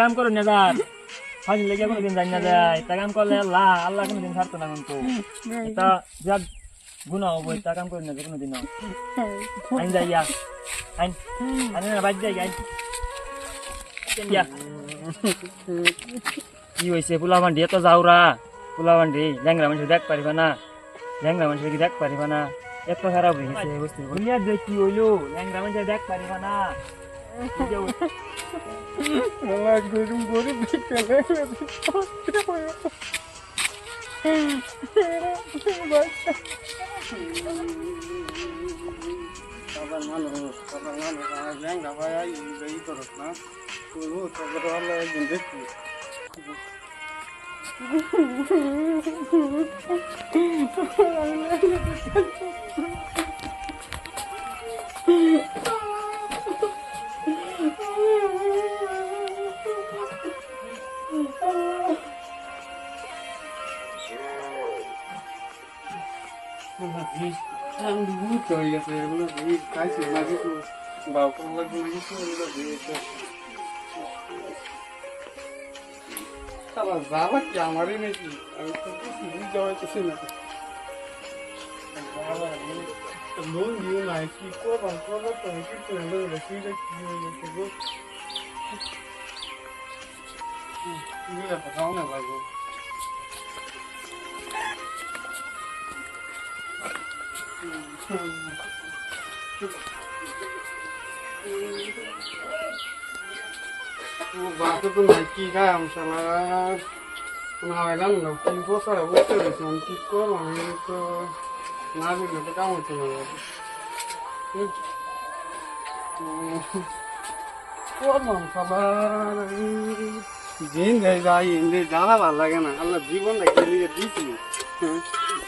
কাম করো না যার। ফাঁসি লেগে কোনোদিন জানি না যায়। কাম করলে আল্লাহ আল্লাহ কোনোদিন ছাড়তো না কিন্তু। এটা যা গুণা হব কাম করি না যে কোনোদিন আইন যাই আইন। আইন না, বাদ যাই, আইন। কি হয়েছে পোলা বান্ডি এত যাওরা পোলা বান্ডি ল্যাংরা মানুষ দেখ পারিবা না। ল্যাংরা মানুষ কি দেখ পারিবা না? এত খারাপ হয়ে গেছে বুঝতে কি হইল? ল্যাংরা মানুষ দেখ পারিবা না। গরম গরম সবার মানুষ সবার মানুষ আমার ল্যাংড়া ভাই এই করত না করব তারপরে আল্লাহ একদিন দেখব ঠান্ডা যাবা কি আমারই নাকি আমি তো কিছু বুঝতে পারতেছি না লোন দিও না কি করব তো লোন সুবিধা কি হয়ে গেছে গো না লাগবে বাসে তো নাই কি খাই না হইলাম না কি বছর বসে রয়েছে আমি কি করব আমি কাম হচ্ছে না করলাম সবার দিন যাই ইন্দে জানা ভালো লাগে না আল্লাহ জীবনটা খেলিয়ে দিচ্ছি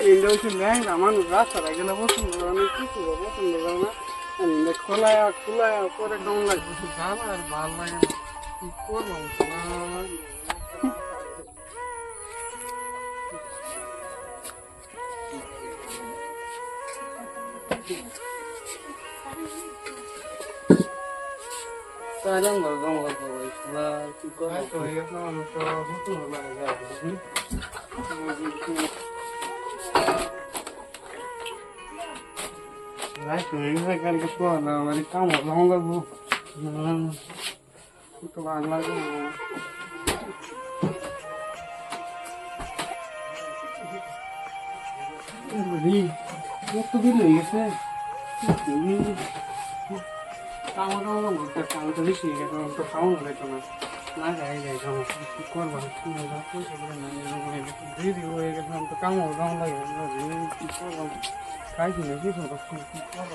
ইন্দে হচ্ছে ল্যাংরা মানুষ রাস্তাটা গেলে পছন্দ করে না কিছু পছন্দ করে না ইন্দে খোলায় খোলায় করে দম লাগবে জানা আর ভালো লাগে না কি করব সবার Sayang nggak kamu nggak tahu Islam, suka itu ya sama kalau betul nggak ada. Nah, itu ini nggak bu? Nah, itu kan lagi. Beli, waktu beli ya sih. Beli. কামড় ঘুরতে কাম তো বেশি হয়ে গেছে তো খাওয়ানো যেত না না যাই যাই কাম কি করব দিদি হয়ে গেছে তো কামড় লাগে কি করব খাইছি না কি করব কি করব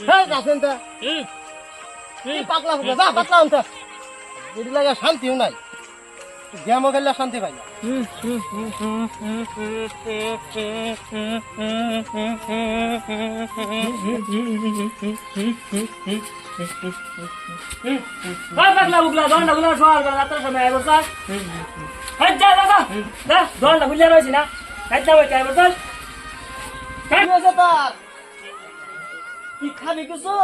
হ্যাঁ আছেন তা পাতলা ফুটা যা পাতলা আনতা এটি লাগে শান্তিও নাই গেমও খেললে শান্তি পাই না। খাবি কিছু।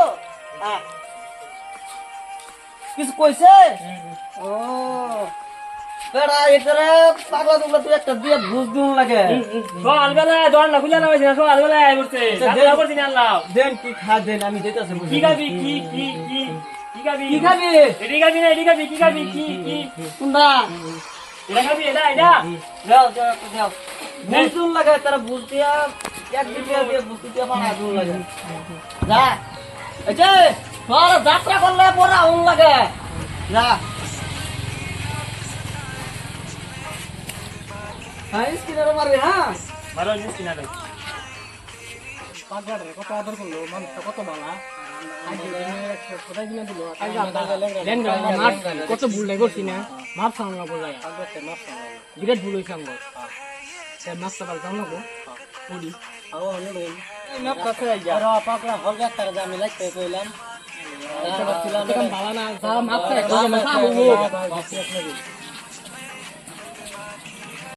কিছু কইছে? ও। বেড়া এটারে পাগলা টুগলা তুই একটা দিয়ে বুঝ দিন লাগে। গুলিয়া রইছি না করছি আল্লাহ দেন কি খা দেন আমি বুঝি। কি খাবি কি কি কি কি খাবি? কি খাবি? এডি খাবি না এডি খাবি কি খাবি? কি কি? কোনটা এটা খাবি এটা এটা? যাও যাও যাও। বুঝ দিন লাগে তারা বুঝ দিয়া এক দিয়ে দিয়ে বুঝ দিয়া পানা দিন লাগে। যা। এই যে তোর যাত্রা করলে পরে আউন লাগে। যা। হ্যাঁ স্কিনারে মারবি হ্যাঁ মারো জিনিস কিনা দেয় কত আদর করল মানুষটা কত বালা কত ভুল নাই করছি না মাপ সামনে লাগবো জায়গা বিরাট ভুল হয়েছে আমার মাছটা পাল সামনে লাগবো করি আমি লাগতে কইলাম